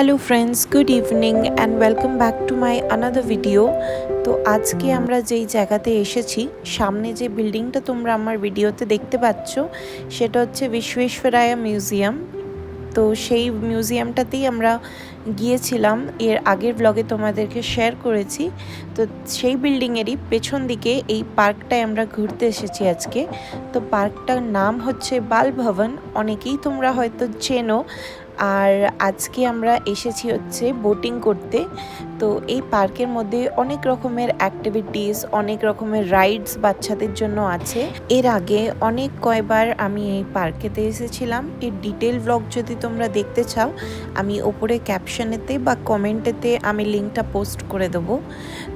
Hello friends good evening and welcome back to my another video তো আজকে আমরা যেই জায়গাতে এসেছি, সামনে যে বিল্ডিংটা তোমরা আমার ভিডিওতে দেখতে পাচ্ছ, সেটা হচ্ছে বিশ্বেশ্বরায়া মিউজিয়াম তো সেই মিউজিয়ামটাতেই আমরা গিয়েছিলাম, এর আগের ব্লগে তোমাদেরকে শেয়ার করেছি। তো সেই বিল্ডিংয়েরই পেছন দিকে এই পার্কটায় আমরা ঘুরতে এসেছি আজকে। তো পার্কটার নাম হচ্ছে বাল ভবন অনেকেই তোমরা হয়তো চেনো। আর আজকে আমরা এসেছি হচ্ছে বোটিং করতে। তো এই পার্কের মধ্যে অনেক রকমের অ্যাক্টিভিটিস অনেক রকমের রাইডস বাচ্চাদের জন্য আছে। এর আগে অনেক কয়বার আমি এই পার্কেতে এসেছিলাম। এর ডিটেল ব্লগ যদি তোমরা দেখতে চাও, আমি ওপরে ক্যাপশনেতে বা কমেন্টেতে আমি লিঙ্কটা পোস্ট করে দেবো।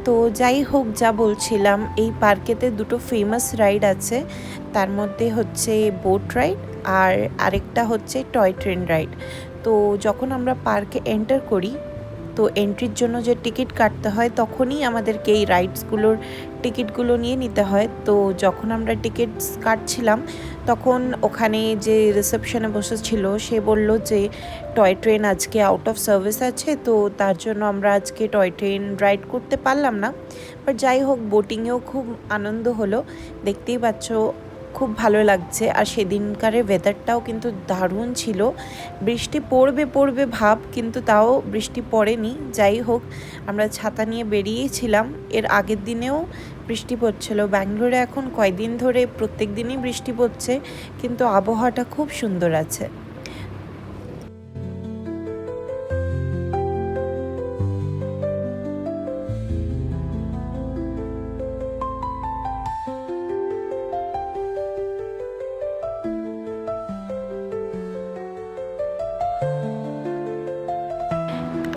তো যাই হোক, যা বলছিলাম, এই পার্কেতে দুটো ফেমাস রাইড আছে। তার মধ্যে হচ্ছে বোট রাইড আর আরেকটা হচ্ছে টয় ট্রেন রাইড তো যখন আমরা পার্কে এন্টার করি, তো এন্ট্রির জন্য যে টিকিট কাটতে হয়, তখনই আমাদেরকে এই রাইডসগুলোর টিকিটগুলো নিয়ে নিতে হয়। তো যখন আমরা টিকিট কাটছিলাম, তখন ওখানে যে রিসেপশনে বসেছিল, সে বলল যে, টয় ট্রেন আজকে আউট অফ সার্ভিস আছে, তো তার জন্য আমরা আজকে টয় ট্রেন রাইড করতে পারলাম না। বাট যাই হোক বোটিংয়েও খুব আনন্দ হলো। দেখতেই পাচ্ছ খুব ভালো লাগছে। আর সেদিনকারের ওয়েদারটাও কিন্তু দারুণ ছিল। বৃষ্টি পড়বে পড়বে ভাব, কিন্তু তাও বৃষ্টি পড়েনি। যাই হোক, আমরা ছাতা নিয়ে বেরিয়েছিলাম। এর আগের দিনেও বৃষ্টি পড়ছিল। ব্যাঙ্গালোরে এখন কয়দিন ধরে প্রত্যেক দিনই বৃষ্টি পড়ছে, কিন্তু আবহাওয়াটা খুব সুন্দর আছে।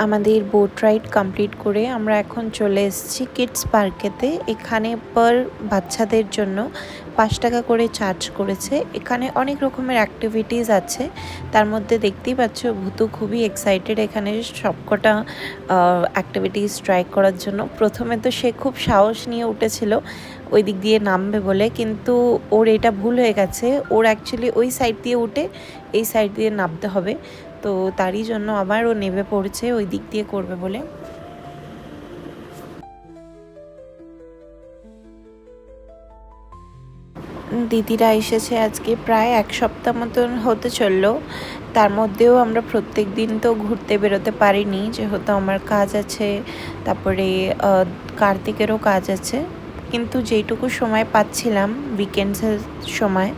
আমাদের বোট রাইড কমপ্লিট করে আমরা এখন চলে এসেছি কিডস পার্কেতে এখানে পার বাচ্চাদের জন্য পাঁচ টাকা করে চার্জ করেছে। এখানে অনেক রকমের অ্যাক্টিভিটিস আছে। তার মধ্যে দেখতেই পাচ্ছ, ভূতু খুবই এক্সাইটেড এখানে সবকটা অ্যাক্টিভিটিস ট্রাই করার জন্য। প্রথমে তো সে খুব সাহস নিয়ে উঠেছিল, ওই দিক দিয়ে নামবে বলে, কিন্তু ওর এটা ভুল হয়ে গেছে। ওর অ্যাকচুয়ালি ওই সাইড দিয়ে উঠে এই সাইড দিয়ে নামতে হবে। তো তারই জন্য আবার ও নেমে পড়ছে, ওই দিক দিয়ে করবে বলে। দিদিরা এসেছে আজকে প্রায় এক সপ্তাহ মতন হতে চলল। তার মধ্যেও আমরা প্রত্যেক দিন তো ঘুরতে বেরোতে পারিনি, যেহেতু আমার কাজ আছে, তারপরে কার্তিকেরও কাজ আছে। কিন্তু যেইটুকু সময় পাচ্ছিলাম উইকেন্ডসের সময়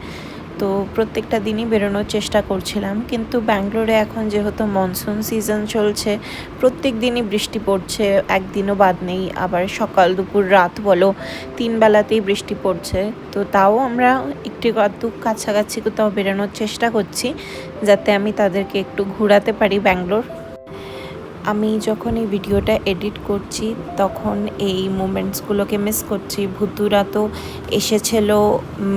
তো প্রত্যেকটা দিনই বেরোনোর চেষ্টা করছিলাম। কিন্তু ব্যাঙ্গালোরে এখন যেহেতু মনসুন সিজন চলছে, প্রত্যেক দিনই বৃষ্টি পড়ছে, একদিনও বাদ নেই। আবার সকাল, দুপুর, রাত বলো, তিন বেলাতেই বৃষ্টি পড়ছে। তো তাও আমরা একটু আধটু কাছাকাছি কোথাও বেরোনোর চেষ্টা করছি, যাতে আমি তাদেরকে একটু ঘুরাতে পারি ব্যাঙ্গালোর। আমি যখন এই ভিডিওটা এডিট করছি, তখন এই মুমেন্টসগুলোকে মিস করছি। ভুতুরা তো এসেছিল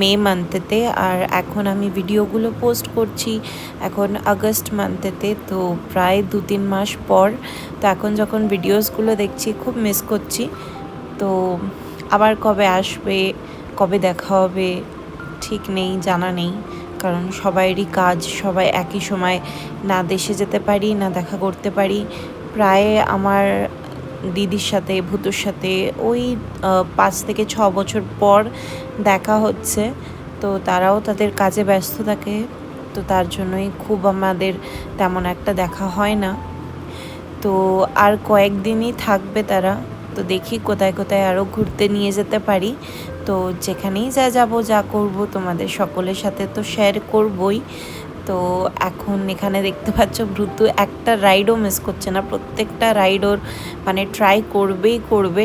মে মান্থেতে আর এখন আমি ভিডিওগুলো পোস্ট করছি এখন আগস্ট মান্থেতে তো প্রায় দু তিন মাস পর তো এখন যখন ভিডিওসগুলো দেখছি, খুব মিস করছি। তো আবার কবে আসবে, কবে দেখা হবে, ঠিক নেই, জানা নেই। কারণ সবাইয়েরই কাজ, সবাই একই সময় না দেশে যেতে পারি, না দেখা করতে পারি। প্রায় আমার দিদির সাথে, ভূতুর সাথে ওই পাঁচ থেকে ছ বছর পর দেখা হচ্ছে। তো তারাও তাদের কাজে ব্যস্ত থাকে। তো তার জন্যই খুব আমাদের তেমন একটা দেখা হয় না। তো আর কয়েকদিনই থাকবে তারা। তো দেখি কোথায় কোথায় আরও ঘুরতে নিয়ে যেতে পারি। তো যেখানেই যা যাব, যা করব তোমাদের সকলের সাথে তো শেয়ার করবই। তো এখন এখানে দেখতে পাচ্ছ ভ্রুত একটা রাইডও মিস করছে না। প্রত্যেকটা রাইড ওর মানে ট্রাই করবেই করবে।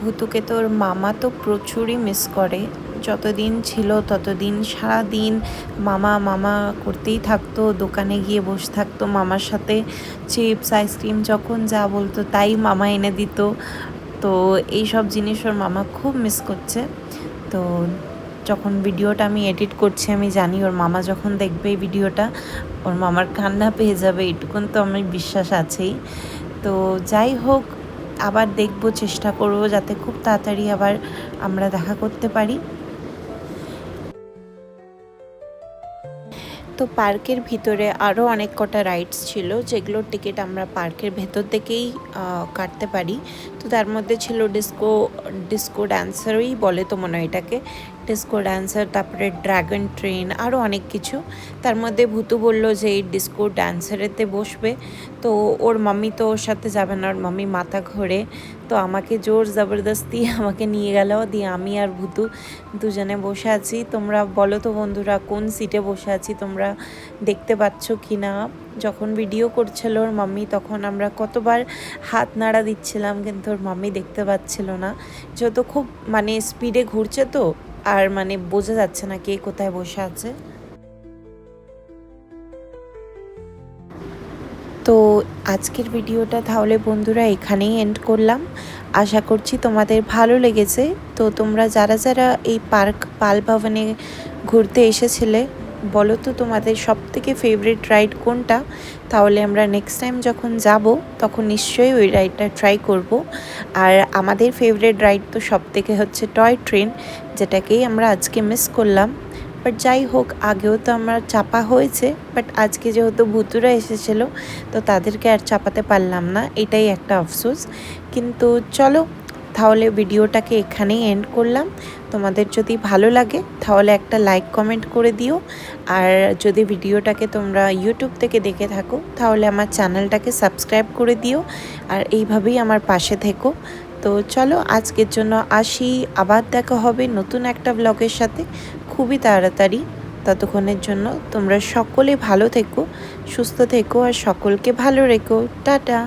ভুতুকে তোর মামা তো প্রচুরই মিস করে। যতদিন ছিল ততদিন সারা দিন মামা মামা করতেই থাকতো, দোকানে গিয়ে বসে থাকতো, মামার সাথে চিপস, আইসক্রিম যখন যা বলতো তাই মামা এনে দিত। তো এই সব জিনিস ওর মামা খুব মিস করছে। তো যখন ভিডিওটা আমি এডিট করছি, আমি জানি ওর মামা যখন দেখবে এই ভিডিওটা, ওর মামার কান্না পেয়ে যাবে এইটুকুন তো আমার বিশ্বাস আছেই। তো যাই হোক, আবার দেখব, চেষ্টা করব যাতে খুব তাড়াতাড়ি আবার আমরা দেখা করতে পারি। তো পার্কের ভিতরে আরও অনেক কটা রাইডস ছিল, যেগুলোর টিকিট আমরা পার্কের ভেতর থেকেই কাটতে পারি। তো তার মধ্যে ছিল ডিস্কো ডিস্কো ড্যান্সারই বলে তো মনে হয় এটাকে। ডিস্কো ড্যান্সার তারপরে ড্রাগন ট্রেন আরও অনেক কিছু। তার মধ্যে ভূতু বলল যে এই ডিস্কো ড্যান্সারেতে বসবে। তো ওর মাম্মি তো ওর সাথে যাবে না, ওর মাম্মি মাথা ঘোরে। তো আমাকে জোর জবরদস্তি আমাকে নিয়ে গেল, দিয়ে আমি আর ভূতু দুজনে বসে আছি। তোমরা বলো তো বন্ধুরা, কোন সিটে বসে আছি? তোমরা দেখতে পাচ্ছ কি না? যখন ভিডিও করছিল ওর মাম্মি, তখন আমরা কতবার হাত নাড়া দিচ্ছিলাম, কিন্তু ওর মাম্মি দেখতে পাচ্ছিল না। যেহেতু খুব মানে স্পিডে ঘুরছে তো, আর মানে বোঝা যাচ্ছে না কে কোথায় বসে আছে। তো আজকের ভিডিওটা তাহলে বন্ধুরা এখানেই এন্ড করলাম। আশা করছি তোমাদের ভালো লেগেছে। তো তোমরা যারা যারা এই পার্ক, পাল ভবনে ঘুরতে এসেছিলে বলো তো তোমাদের সব থেকে ফেভারিট রাইড কোনটা? তাহলে আমরা নেক্সট টাইম যখন যাব, তখন নিশ্চয়ই ওই রাইডটা ট্রাই করব। আর আমাদের ফেভারিট রাইড তো সব থেকে হচ্ছে টয় ট্রেন যেটাকেই আমরা আজকে মিস করলাম। বাট যাই হোক, আগেও তো আমরা চাপা হয়েছে বাট আজকে যেহেতু ভুতুরা এসেছিল, তো তাদেরকে আর চাপাতে পারলাম না, এটাই একটা আফসোস। কিন্তু চলো তাহলে ভিডিওটাকে এখানেই এন্ড করলাম। তোমাদের যদি ভালো লাগে, তাহলে একটা লাইক কমেন্ট করে দিও। আর যদি ভিডিওটাকে তোমরা ইউটিউব থেকে দেখে থাকো, তাহলে আমার চ্যানেলটাকে সাবস্ক্রাইব করে দিও। আর এইভাবেই আমার পাশে থেকো। তো চলো, আজকের জন্য আসি। আবার দেখা হবে নতুন একটা ব্লগের সাথে। খুবই তাড়াতাড়ি। ততক্ষণের জন্য তোমরা সকলে ভালো থেকো, সুস্থ থেকো, আর সকলকে ভালো রেখো। টাটা!